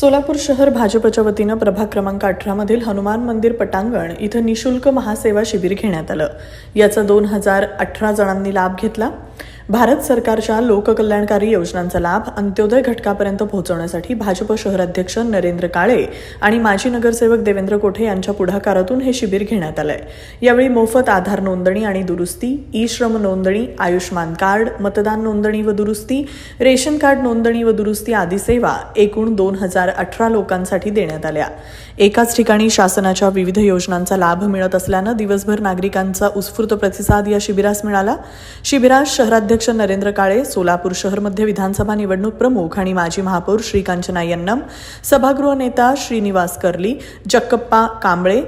सोलापूर शहर भाजपच्या वतीनं प्रभाग क्रमांक अठरामधील हनुमान मंदिर पटांगण इथं निशुल्क महासेवा शिबिर घेण्यात आलं. याचा दोन हजार अठरा जणांनी लाभ घेतला. भारत सरकारच्या लोककल्याणकारी योजनांचा लाभ अंत्योदय घटकापर्यंत पोहोचवण्यासाठी भाजप शहराध्यक्ष नरेंद्र काळे आणि माजी नगरसेवक देवेंद्र कोठे यांच्या पुढाकारातून हे शिबिर घेण्यात आलंय. यावेळी मोफत आधार नोंदणी आणि दुरुस्ती ई श्रम नोंदणी आयुष्मान कार्ड मतदान नोंदणी व दुरुस्ती रेशन कार्ड नोंदणी व दुरुस्ती आदी सेवा एकूण दोन हजार अठरा लोकांसाठी देण्यात आल्या. एकाच ठिकाणी शासनाच्या विविध योजनांचा लाभ मिळत असल्यानं दिवसभर नागरिकांचा उत्स्फूर्त प्रतिसाद या शिबिरास मिळाला. शिबिरात शहराध्यक्ष नरेंद्र काळे सोलापूर शहर मध्य विधानसभा निवडणूक प्रमुख आणि माजी महापौर श्रीकांचना यन्नम सभागृह नेता श्रीनिवास कर्ली जक्कप्पा कांबळे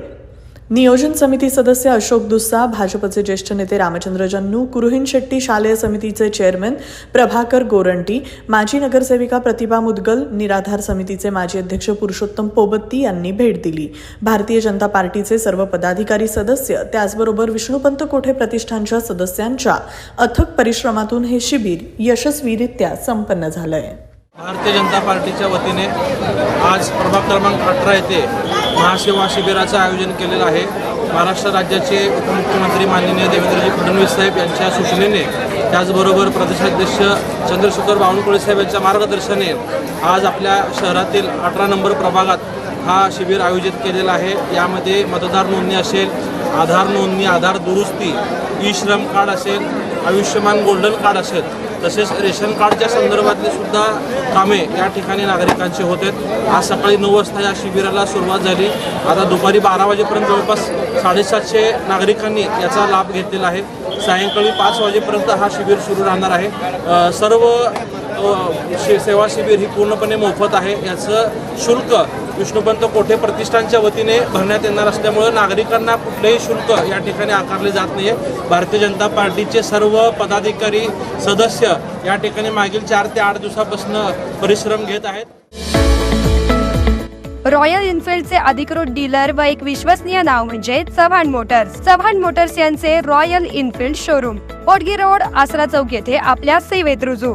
नियोजन समिती सदस्य अशोक दुस्सा भाजपचे ज्येष्ठ नेते रामचंद्र जन्नू कुरुहिन शेट्टी शालेय समितीचे चेअरमन प्रभाकर गोरंटी माजी नगरसेविका प्रतिभा मुदगल निराधार समितीचे माजी अध्यक्ष पुरुषोत्तम पोबत्ती यांनी भेट दिली. भारतीय जनता पार्टीचे सर्व पदाधिकारी सदस्य त्याचबरोबर विष्णुपंत कोठे प्रतिष्ठानच्या सदस्यांच्या अथक परिश्रमातून हे शिबिर यशस्वीरित्या संपन्न झालंय. भारतीय जनता पार्टीच्या वतीने आज प्रभाग क्रमांक अठरा येथे महासेवा शिबिराचं आयोजन केलेलं आहे. महाराष्ट्र राज्याचे उपमुख्यमंत्री माननीय देवेंद्रजी फडणवीस साहेब यांच्या सूचनेने त्याचबरोबर प्रदेशाध्यक्ष चंद्रशेखर बावनकुळे साहेब यांच्या मार्गदर्शने आज आपल्या शहरातील अठरा नंबर प्रभागात हा शिबिर आयोजित केलेला आहे. यामध्ये मतदार नोंदणी असेल आधार नोंदणी आधार दुरुस्ती ई श्रम कार्ड असेल आयुष्यमान गोल्डन कार्ड असेल तसेच रेशन कार्डच्या संदर्भातली सुद्धा कामे या ठिकाणी नागरिकांची होत आहेत. आज सकाळी नऊ वाजता या शिबिराला सुरुवात झाली. आता दुपारी बारा वाजेपर्यंत जवळपास साडेसातशे नागरिकांनी याचा लाभ घेतलेला आहे. सायंकाळी पाच वाजेपर्यंत हा शिबिर सुरू राहणार आहे. सर्व शे- सेवा शिबिर ही पूर्णपणे मोफत आहे. याचं शुल्क विष्णुपंत कोठे प्रतिष्ठानच्या वतीने भरण्यात येणार असल्यामुळं नागरिकांना कुठलेही शुल्क या ठिकाणी आकारले जात नाही आहे भारतीय जनता पार्टीचे सर्व पदाधिकारी सदस्य या ठिकाणी मागील चार ते आठ दिवसापासून परिश्रम घेत आहेत. रॉयल इन्फिल्डचे अधिकृत डीलर व एक विश्वसनीय नाव म्हणजे चव्हाण मोटर्स. चव्हाण मोटर्स यांचे Royal Enfield showroom. Potgi road Asara Chowk येथे आपल्या सेवेत रुजू.